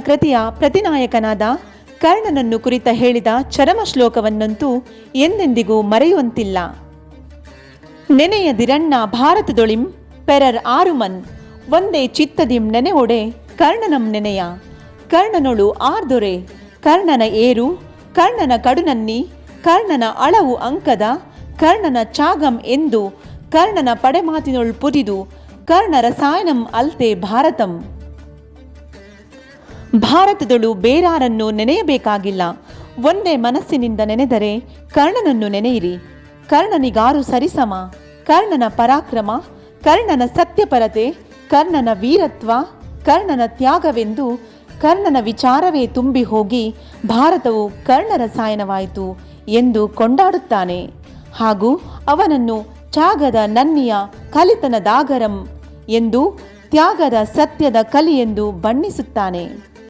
ಕೃತಿಯ ಪ್ರತಿನಾಯಕನಾದ ಕರ್ಣನನ್ನು ಕುರಿತ ಹೇಳಿದ ಚರಮ ಶ್ಲೋಕವನ್ನಂತೂ ಎಂದೆಂದಿಗೂ ಮರೆಯುವಂತಿಲ್ಲ. ನೆನೆಯದಿರಣ್ಣ ಭಾರತದೊಳಿಂ ಪೆರರ್ ಆರುಮನ್, ಒಂದೇ ಚಿತ್ತದಿಂ ನೆನೆಯೊಡೆ ಕರ್ಣನಂ ನೆನೆಯ. ಕರ್ಣನೊಳು ಆರ್ದೊರೆ, ಕರ್ಣನ ಏರು, ಕರ್ಣನ ಕಡುನನ್ನಿ, ಕರ್ಣನ ಅಳವು ಅಂಕದ, ಕರ್ಣನ ಚಾಗಂ ಎಂದು ಕರ್ಣನ ಪಡೆಮಾತಿನೊಳ್ ಪುದಿದು ಕರ್ಣ ರಸಾಯನಂ ಅಲ್ತೆ ಭಾರತಂ. ಭಾರತದಳು ಬೇರಾರನ್ನು ನೆನೆಯಬೇಕಾಗಿಲ್ಲ. ಒಂದೇ ಮನಸ್ಸಿನಿಂದ ನೆನೆದರೆ ಕರ್ಣನನ್ನು ನೆನೆಯಿರಿ. ಕರ್ಣನಿಗಾರು ಸರಿಸಮ, ಕರ್ಣನ ಪರಾಕ್ರಮ, ಕರ್ಣನ ಸತ್ಯಪರತೆ, ಕರ್ಣನ ವೀರತ್ವ, ಕರ್ಣನ ತ್ಯಾಗವೆಂದು ಕರ್ಣನ ವಿಚಾರವೇ ತುಂಬಿ ಹೋಗಿ ಭಾರತವು ಕರ್ಣರ ಸಾಯನವಾಯಿತು ಎಂದು ಕೊಂಡಾಡುತ್ತಾನೆ. ಹಾಗೂ ಅವನನ್ನು ತ್ಯಾಗದ ನನ್ನಿಯ ಕಲಿತನದಾಗರಂ ಎಂದು ತ್ಯಾಗದ ಸತ್ಯದ ಕಲಿ ಎಂದು ಬಣ್ಣಿಸುತ್ತಾನೆ.